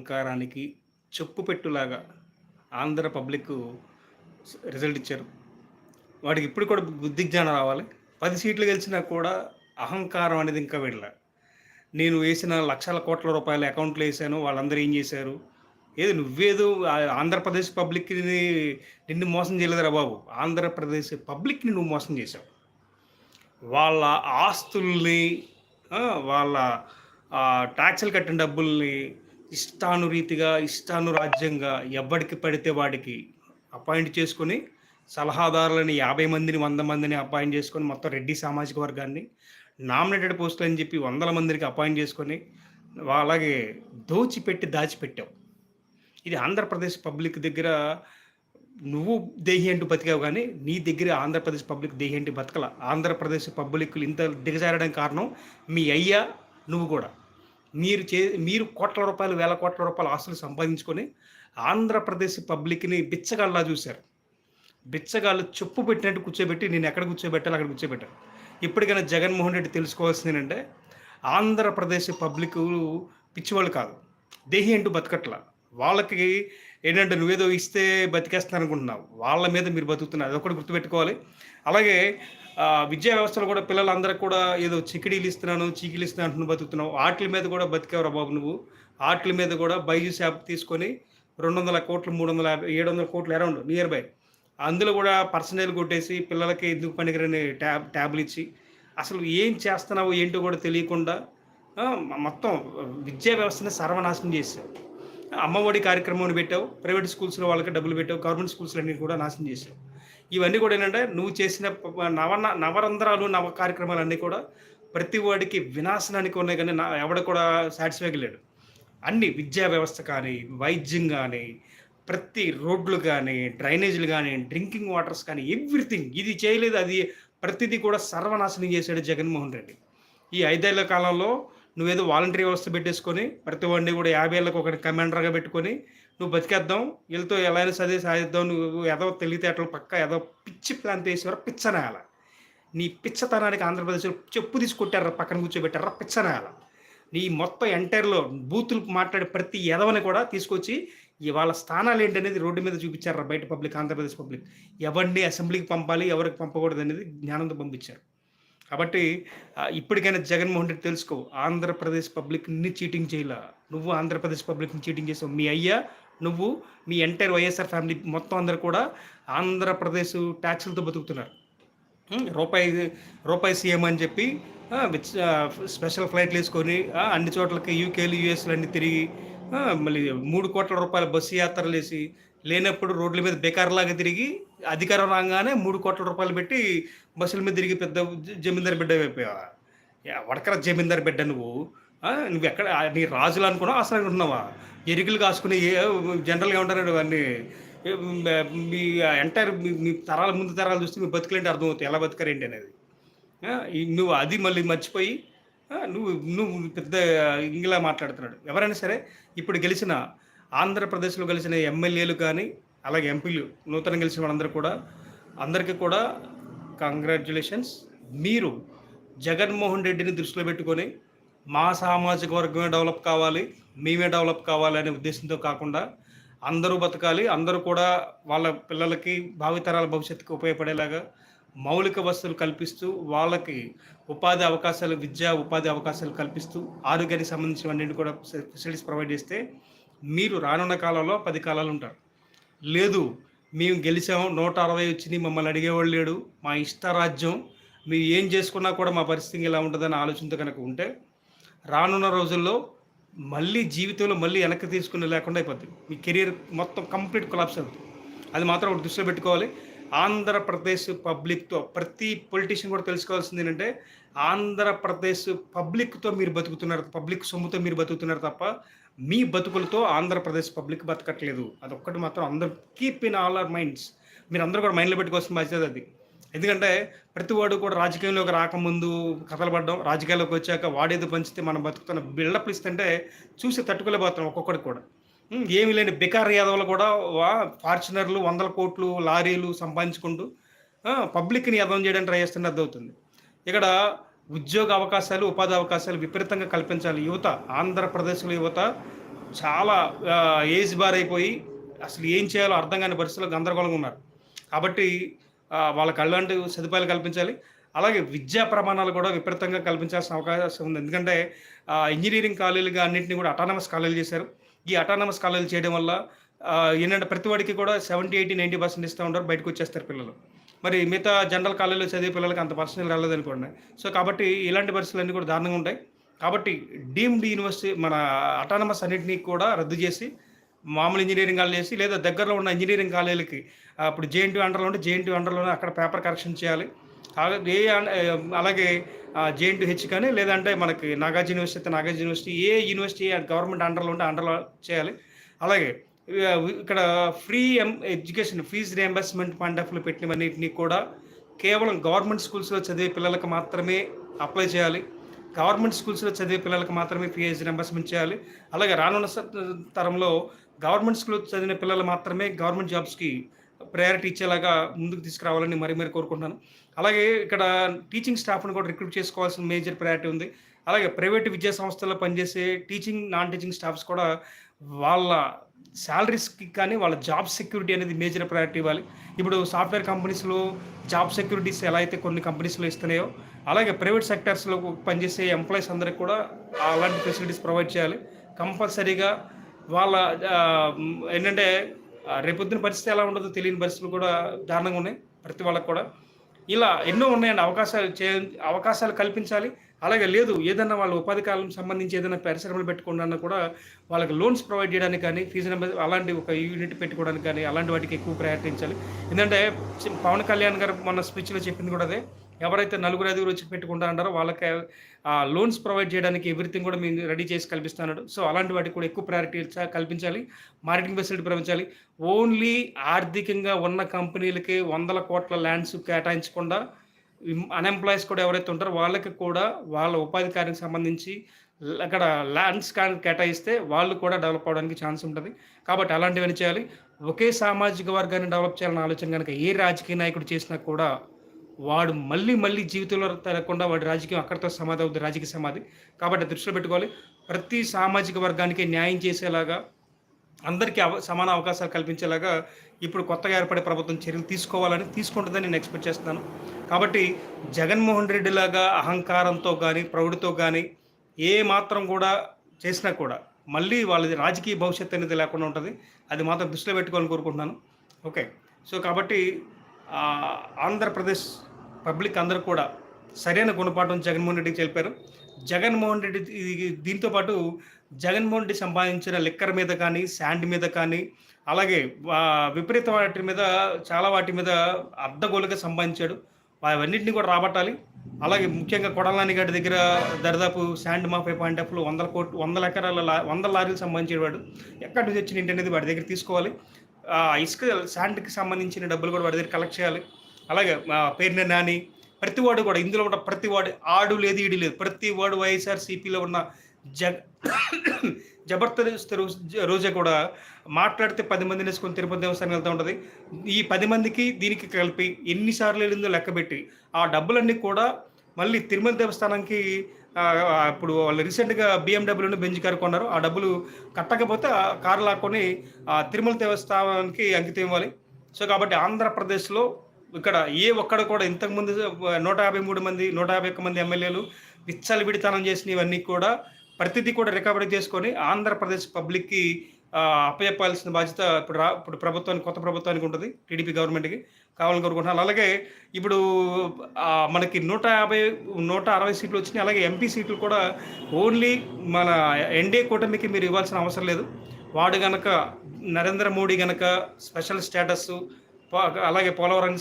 అహంకారానికి చెప్పు పెట్టులాగా Andhra public result ఇచ్చారు. వాడికి ఇప్పుడు కూడా బుద్ధి జ్ఞానం రావాలి. పది సీట్లు గెలిచినా కూడా అహంకారం అనేది ఇంకా వెళ్ళా నేను వేసిన లక్షల కోట్ల రూపాయల అకౌంట్లు వేసాను వాళ్ళందరూ ఏం చేశారు? ఏది నువ్వేదో ఆంధ్రప్రదేశ్ పబ్లిక్ని నిన్ను మోసం చేయలేదురా బాబు. ఆంధ్రప్రదేశ్ పబ్లిక్ని నువ్వు మోసం చేశావు. వాళ్ళ ఆస్తుల్ని వాళ్ళ ట్యాక్సులు కట్టిన డబ్బుల్ని ఇష్టానురీతిగా ఇష్టానురాజ్యంగా ఎవ్వడికి పడితే వాడికి అపాయింట్ చేసుకొని సలహాదారులని యాభై మందిని వంద మందిని అపాయింట్ చేసుకొని మొత్తం రెడ్డి సామాజిక వర్గాన్ని నామినేటెడ్ పోస్టులు అని చెప్పి వందల మందికి అపాయింట్ చేసుకొని అలాగే దోచిపెట్టి దాచిపెట్టావు. ఇది ఆంధ్రప్రదేశ్ పబ్లిక్ దగ్గర నువ్వు దేహి అంటూ బతికావు కానీ నీ దగ్గర ఆంధ్రప్రదేశ్ పబ్లిక్ దేహి అంటూ బతకల. ఆంధ్రప్రదేశ్ పబ్లిక్ ఇంత దిగజారడానికి కారణం మీ అయ్యా నువ్వు కూడా. మీరు చే మీరు కోట్ల రూపాయలు వేల కోట్ల రూపాయలు ఆస్తులు సంపాదించుకొని ఆంధ్రప్రదేశ్ పబ్లిక్ని బిచ్చగాళ్ళలా చూశారు. బిచ్చగాళ్ళు చెప్పు పెట్టినట్టు కూర్చోబెట్టి నేను ఎక్కడ కూర్చోబెట్టాలి అక్కడ కూర్చోబెట్టాను ఇప్పటికైనా జగన్మోహన్ రెడ్డి తెలుసుకోవాల్సింది ఏంటంటే ఆంధ్రప్రదేశ్ పబ్లిక్ పిచ్చివాళ్ళు కాదు. దేహి అంటూ బతకట్ల. వాళ్ళకి ఏంటంటే నువ్వేదో ఇస్తే బతికేస్తాను అనుకుంటున్నావు వాళ్ళ మీద మీరు బతుకుతున్నారు. అదొకటి గుర్తుపెట్టుకోవాలి. అలాగే విద్యా వ్యవస్థలో కూడా పిల్లలందరికీ కూడా ఏదో చికిడీలు ఇస్తున్నాను చీకిలు ఇస్తున్నాను బతుకుతున్నావు. ఆటల మీద కూడా బతికేవరా బాబు నువ్వు? ఆటల మీద కూడా బైజూస్ యాప్ తీసుకొని రెండు వందల కోట్లు మూడు వందల యాభై ఏడు వందల కోట్లు అరౌండ్ నియర్ బై అందులో కూడా పర్సనల్ కొట్టేసి పిల్లలకి ఎందుకు పనికిరని ట్యాబ్ ట్యాబ్లు ఇచ్చి అసలు ఏం చేస్తున్నావు ఏంటో కూడా తెలియకుండా మొత్తం విద్యా వ్యవస్థని సర్వనాశనం చేశావు. అమ్మఒడి కార్యక్రమాన్ని పెట్టావు ప్రైవేట్ స్కూల్స్లో వాళ్ళకి డబ్బులు పెట్టావు గవర్నమెంట్ స్కూల్స్ అన్ని కూడా నాశనం చేశావు. ఇవన్నీ కూడా ఏంటంటే నువ్వు చేసిన నవ నవరంధ్రాలు నవ కార్యక్రమాలు అన్నీ కూడా ప్రతి వాడికి వినాశనానికి ఉన్నాయి కానీ నా ఎవడ కూడా సాటిస్ఫై లేడు అన్ని విద్యా వ్యవస్థ కానీ వైద్యం కానీ ప్రతి రోడ్లు కానీ డ్రైనేజీలు కానీ డ్రింకింగ్ వాటర్స్ కానీ ఎవ్రీథింగ్ ఇది చేయలేదు అది ప్రతిదీ కూడా సర్వనాశనం చేశాడు జగన్మోహన్ రెడ్డి. ఈ ఐదేళ్ళ కాలంలో నువ్వేదో వాలంటరీ వ్యవస్థ పెట్టేసుకొని ప్రతి వాడిని కూడా యాభై ఏళ్ళకి ఒకటి కమాండర్గా పెట్టుకొని నువ్వు బతికేద్దాం వీళ్ళతో ఎలా అయినా సరే సాధిద్దాం నువ్వు ఏదో తెలివితేటలు పక్క ఏదో పిచ్చి ప్లాన్ తీసేవారు పిచ్చనాయాల నీ పిచ్చతనానికి ఆంధ్రప్రదేశ్లో చెప్పు తీసుకొట్టారా పక్కన కూర్చోబెట్టారా పిచ్చనాయాల నీ మొత్తం ఎంటైర్లో బూతులు మాట్లాడే ప్రతి ఎదవని కూడా తీసుకొచ్చి ఇవాళ స్థానాలు ఏంటనేది రోడ్డు మీద చూపించారు బయట పబ్లిక్ ఆంధ్రప్రదేశ్ పబ్లిక్. ఎవరిని అసెంబ్లీకి పంపాలి ఎవరికి పంపకూడదు అనేది జ్ఞానంతో పంపించారు. కాబట్టి ఇప్పటికైనా జగన్మోహన్ రెడ్డి తెలుసుకో ఆంధ్రప్రదేశ్ పబ్లిక్ని చీటింగ్ చేయలా. నువ్వు ఆంధ్రప్రదేశ్ పబ్లిక్ని చీటింగ్ చేసావు. మీ అయ్యా నువ్వు మీ ఎంటైర్ వైఎస్ఆర్ ఫ్యామిలీ మొత్తం అందరు కూడా ఆంధ్రప్రదేశ్ ట్యాక్సులతో బతుకుతున్నారు. రూపాయి రూపాయి సీఎం అని చెప్పి స్పెషల్ ఫ్లైట్లు వేసుకొని అన్ని చోట్లకి యూకేలు యూఎస్లు అన్ని తిరిగి మళ్ళీ మూడు కోట్ల రూపాయల బస్సు యాత్రలు వేసి లేనప్పుడు రోడ్ల మీద బేకార్లాగా తిరిగి అధికారం రాగానే మూడు కోట్ల రూపాయలు పెట్టి బస్సుల మీద తిరిగి పెద్ద జమీందారు జమీందార్ బిడ్డ అయిపోయావా? వడకర జమీందార్ బిడ్డ నువ్వు నువ్వు ఎక్కడ నీ రాజులు అనుకున్నావు? అసలు అనుకుంటున్నావా ఎరుకులు కాసుకుని ఏ జనరల్గా ఉంటారు అన్నీ. మీ ఎంటైర్ మీ తరాల ముందు తరాలు చూస్తే మీ బతుకులేంటి అర్థమవుతాయి? ఎలా బతకరేంటి అనేది. నువ్వు అది మళ్ళీ మర్చిపోయి నువ్వు నువ్వు పెద్ద ఇంగ్లా మాట్లాడుతున్నాడు. ఎవరైనా సరే ఇప్పుడు గెలిచిన ఆంధ్రప్రదేశ్లో గెలిచిన ఎమ్మెల్యేలు కానీ అలాగే ఎంపీలు నూతన గెలిచిన వాళ్ళందరూ కూడా అందరికీ కూడా కంగ్రాచులేషన్స్. మీరు జగన్మోహన్ రెడ్డిని దృష్టిలో పెట్టుకొని మా సామాజిక వర్గమే డెవలప్ కావాలి. మేమే డెవలప్ కావాలనే ఉద్దేశంతో కాకుండా అందరూ బతకాలి అందరూ కూడా వాళ్ళ పిల్లలకి భావితరాల భవిష్యత్తుకు ఉపయోగపడేలాగా మౌలిక వసతులు కల్పిస్తూ వాళ్ళకి ఉపాధి అవకాశాలు విద్యా ఉపాధి అవకాశాలు కల్పిస్తూ ఆరోగ్యానికి సంబంధించినవన్నీ కూడా ఫెసిలిటీస్ ప్రొవైడ్ చేస్తే మీరు రానున్న కాలంలో పది కాలాలు ఉంటారు. లేదు మేము గెలిచాం నూట అరవై వచ్చింది మమ్మల్ని అడిగేవాళ్ళు లేడు మా ఇష్టరాజ్యం మీరు ఏం చేసుకున్నా కూడా మా పరిస్థితి ఇలా ఉంటుందని ఆలోచనతో కనుక ఉంటే రానున్న రోజుల్లో మళ్ళీ జీవితంలో మళ్ళీ వెనక్కి తీసుకుని లేకుండా అయిపోద్ది. మీ కెరీర్ మొత్తం కంప్లీట్ కొలాప్స్ అవుతుంది అది మాత్రం ఒకటి దృష్టిలో పెట్టుకోవాలి. ఆంధ్రప్రదేశ్ పబ్లిక్తో ప్రతి పొలిటీషియన్ కూడా తెలుసుకోవాల్సింది ఏంటంటే ఆంధ్రప్రదేశ్ పబ్లిక్తో మీరు బతుకుతున్నారు పబ్లిక్ సొమ్ముతో మీరు బతుకుతున్నారు తప్ప మీ బతుకులతో ఆంధ్రప్రదేశ్ పబ్లిక్ బతకట్లేదు. అదొక్కటి మాత్రం అందరు keep in all our minds. మీరు అందరూ కూడా మైండ్లో పెట్టుకోవాల్సిన బాధ్యత అది. ఎందుకంటే ప్రతి వాడు కూడా రాజకీయంలోకి రాకముందు కథలు పడడం రాజకీయాల్లోకి వచ్చాక వాడేది పంచితే మనం బతుకుతున్న బిల్డప్లు ఇస్తుంటే చూసి తట్టుకోలేకపోతున్నాం ఒక్కొక్కటి కూడా. ఏమి ఏమీ లేని బికార్ యాదవ్లు కూడా ఫార్చునర్లు వందల కోట్లు లారీలు సంపాదించుకుంటూ పబ్లిక్ని యదవం చేయడానికి ట్రై చేస్తున్న అర్థమవుతుంది ఇక్కడ ఉద్యోగ అవకాశాలు ఉపాధి అవకాశాలు విపరీతంగా కల్పించాలి. యువత ఆంధ్రప్రదేశ్లో యువత చాలా ఏజ్ బార్ అయిపోయి అసలు ఏం చేయాలో అర్థం కాని పరిస్థితుల్లో గందరగోళంగా ఉన్నారు. కాబట్టి వాళ్ళకి అలాంటి సదుపాయాలు కల్పించాలి. అలాగే విద్యా ప్రమాణాలు కూడా విపరీతంగా కల్పించాల్సిన అవకాశం ఉంది. ఎందుకంటే ఇంజనీరింగ్ కాలేజీలుగా అన్నింటినీ కూడా అటానమస్ కాలేజీలు చేశారు. ఈ అటానమస్ కాలేజీలు చేయడం వల్ల ఏంటంటే ప్రతి వాడికి కూడా 70, 80, 90% ఇస్తా ఉంటారు. బయటకొచ్చేస్తారు పిల్లలు. మరి మిగతా జనరల్ కాలేజీలో చదివే పిల్లలకి అంత పర్సనల్ రాలేదనుకోండి. సో, కాబట్టి ఇలాంటి పరిస్థితులన్నీ కూడా దారుణంగా ఉంటాయి. కాబట్టి డీమ్డ్ యూనివర్సిటీ మన అటానమస్ అన్నింటినీ కూడా రద్దు చేసి, మామూలు ఇంజనీరింగ్ కాలేజ్ చేసి లేదా దగ్గరలో ఉన్న ఇంజనీరింగ్ కాలేజీలకి అప్పుడు జేఎన్టీ అండర్‌లో ఉంటే జేఎన్టీ అండర్‌లోనే అక్కడ పేపర్ కరెక్షన్ చేయాలి. ఏ అలాగే జేఎన్టీ హెచ్ కానీ లేదంటే మనకి నాగార్జున యూనివర్సిటీ నాగార్జున యూనివర్సిటీ ఏ యూనివర్సిటీ గవర్నమెంట్ అండర్‌లో ఉంటే అండర్‌లో చేయాలి. అలాగే ఇక్కడ free M education fee reimbursement fund ఆఫ్‌లో పెట్టినవన్నింటినీ కూడా కేవలం గవర్నమెంట్ స్కూల్స్‌లో చదివే పిల్లలకు మాత్రమే అప్లై చేయాలి. గవర్నమెంట్ స్కూల్స్‌లో చదివే పిల్లలకు మాత్రమే ఫీజ్ రియంబర్స్‌మెంట్ చేయాలి. అలాగే రానున్న తరంలో గవర్నమెంట్ స్కూల్‌లో చదివిన పిల్లలు మాత్రమే గవర్నమెంట్ జాబ్స్‌కి ప్రయారిటీ ఇచ్చేలాగా ముందుకు తీసుకురావాలని మరీ మరీ కోరుకుంటున్నాను. అలాగే ఇక్కడ టీచింగ్ స్టాఫ్‌ని కూడా రిక్రూట్ చేసుకోవాల్సిన మేజర్ ప్రయారిటీ ఉంది. అలాగే ప్రైవేట్ విద్యా సంస్థల్లో పనిచేసే టీచింగ్, నాన్ టీచింగ్ స్టాఫ్స్ కూడా వాళ్ళ శాలరీస్కి కానీ వాళ్ళ జాబ్ సెక్యూరిటీ అనేది మేజర్ ప్రయారిటీ ఇవ్వాలి. ఇప్పుడు సాఫ్ట్‌వేర్ కంపెనీస్‌లో జాబ్ సెక్యూరిటీస్ ఎలా అయితే కొన్ని కంపెనీస్‌లో ఇస్తున్నాయో, అలాగే ప్రైవేట్ సెక్టార్స్‌లో పనిచేసే ఎంప్లాయీస్ అందరికి కూడా అలాంటి ఫెసిలిటీస్ ప్రొవైడ్ చేయాలి. కంపల్సరీగా వాళ్ళ ఏంటంటే రేపొద్దున పరిస్థితి ఎలా ఉండదో తెలియని పరిస్థితులు కూడా దారుణంగా ఉన్నాయి. ప్రతి వాళ్ళకి కూడా. ఇలా ఎన్నో ఉన్నాయండి అవకాశాలు చే అవకాశాలు కల్పించాలి. అలాగే లేదు ఏదన్నా వాళ్ళ ఉపాధి కాలం సంబంధించి ఏదైనా పరిశ్రమలు పెట్టుకున్నా కూడా వాళ్ళకి లోన్స్ ప్రొవైడ్ చేయడానికి కానీ, ఫీజు రింబర్ అలాంటి ఒక యూనిట్ పెట్టుకోవడానికి కానీ, అలాంటి వాటికి ఎక్కువ ప్రయత్నించాలి ఎందుకంటే పవన్ కళ్యాణ్ గారు మొన్న స్పీచ్‌లో చెప్పింది కూడా అదే. ఎవరైతే నలుగురు, ఐదుగురు వచ్చి పెట్టుకుంటా అంటారో వాళ్ళకి ఆ లోన్స్ ప్రొవైడ్ చేయడానికి ఎవ్రీథింగ్ కూడా మేము రెడీ చేసి కల్పిస్తున్నాడు సో, అలాంటి వాటికి కూడా ఎక్కువ ప్రయారిటీ కల్పించాలి. మార్కెటింగ్ ఫెసిలిటీ ప్రవహించాలి ఓన్లీ ఆర్థికంగా ఉన్న కంపెనీలకి వందల కోట్ల ల్యాండ్స్ కేటాయించకుండా అన్‌ఎంప్లాయీస్ కూడా ఎవరైతే ఉంటారో వాళ్ళకి కూడా వాళ్ళ ఉపాధి కార్యానికి సంబంధించి అక్కడ ల్యాండ్స్ కానీ కేటాయిస్తే వాళ్ళు కూడా డెవలప్ అవ్వడానికి ఛాన్స్ ఉంటుంది కాబట్టి అలాంటివన్నీ చేయాలి. ఒకే సామాజిక వర్గాన్ని డెవలప్ చేయాలన్న ఆలోచన కనుక ఏ రాజకీయ నాయకుడు చేసినా కూడా వాడు మళ్ళీ మళ్ళీ జీవితంలో తరగకుండా వాడి రాజకీయం అక్కడితో సమాధి అవుతుంది రాజకీయ సమాధి. కాబట్టి దృష్టిలో పెట్టుకోవాలి. ప్రతి సామాజిక వర్గానికి న్యాయం చేసేలాగా అందరికీ అవ సమాన అవకాశాలు కల్పించేలాగా ఇప్పుడు కొత్తగా ఏర్పడే ప్రభుత్వం చర్యలు తీసుకోవాలని తీసుకుంటుందని నేను ఎక్స్‌పెక్ట్ చేస్తున్నాను. కాబట్టి జగన్మోహన్ రెడ్డి లాగా అహంకారంతో కానీ ప్రౌఢితో కానీ ఏ మాత్రం కూడా చేసినా కూడా మళ్ళీ వాళ్ళది రాజకీయ భవిష్యత్తు అనేది లేకుండా ఉంటుంది అది మాత్రం దృష్టిలో పెట్టుకోవాలని కోరుకుంటున్నాను. ఓకే. సో, కాబట్టి ఆంధ్రప్రదేశ్ పబ్లిక్ అందరూ కూడా సరైన గుణపాఠం జగన్మోహన్ రెడ్డికి చెప్పారు. జగన్మోహన్ రెడ్డి దీంతో పాటు జగన్మోహన్ రెడ్డి సంపాదించిన లిక్కర్ మీద కానీ, శాండ్ మీద కానీ, అలాగే విపరీత వాటి మీద చాలా వాటి మీద అడ్డగోలుగా సంపాదించాడు. అవన్నిటిని కూడా రాబట్టాలి. అలాగే ముఖ్యంగా కొడలాని నాని గారి దగ్గర దరిదాపు శాండ్ మాఫియా పాయింట్ ఆఫ్‌లో వందల కోట్లు వందల ఎకరాల లా వందల లారీలు సంపాదించేవాడు. ఎక్కడి నుంచి వచ్చిన ఏంటనేది వాడి దగ్గర తీసుకోవాలి. ఇసుక శాండ్‌కి సంబంధించిన డబ్బులు కూడా వాడి దగ్గర కలెక్ట్ చేయాలి. అలాగే ఆహ్, పేర్ని నాని ప్రతివాడు కూడా ఇందులో ఉన్న ప్రతివాడు ఆడు లేదు, ఈడు లేదు. ప్రతి వాడు వైఎస్ఆర్‌సీపీలో ఉన్న జగ జబర్దస్త్ రోజే కూడా మాట్లాడితే పది మందిని నేసుకొని తిరుపతి దేవస్థానం వెళ్తూ ఉంటుంది ఈ పది మందికి దీనికి కలిపి ఎన్నిసార్లు వెళ్ళిందో లెక్కబెట్టి ఆ డబ్బులన్నీ కూడా మళ్ళీ తిరుమల దేవస్థానానికి ఇప్పుడు వాళ్ళు రీసెంట్‌గా బిఎండబ్ల్యూని బెంజ్ కారు కొన్నారు. ఆ డబ్బులు కట్టకపోతే ఆ కారు లాక్కొని తిరుమల దేవస్థానానికి అంకితం ఇవ్వాలి. సో, కాబట్టి ఆంధ్రప్రదేశ్‌లో ఇక్కడ ఏ ఒక్కడ కూడా ఇంతకుముందు 153 మంది, 151 మంది ఎమ్మెల్యేలు విచ్చలవిడితనం చేసినవన్నీ కూడా ప్రతిదీ కూడా రికవరీ చేసుకొని ఆంధ్రప్రదేశ్ పబ్లిక్‌కి అప్పచెప్పాల్సిన బాధ్యత ఇప్పుడు రా ఇప్పుడు ప్రభుత్వానికి కొత్త ప్రభుత్వానికి ఉంటుంది టీడీపీ గవర్నమెంట్‌కి కావాలని కోరుకుంటున్నాను. అలాగే ఇప్పుడు మనకి నూట యాభై నూట అరవై సీట్లు వచ్చినాయి. అలాగే ఎంపీ సీట్లు కూడా ఓన్లీ మన ఎన్‌డీఏ కూటమికి మీరు ఇవ్వాల్సిన అవసరం లేదు. వాడు గనక నరేంద్ర మోడీ గనక స్పెషల్ స్టేటస్ అలాగే పోలవరానికి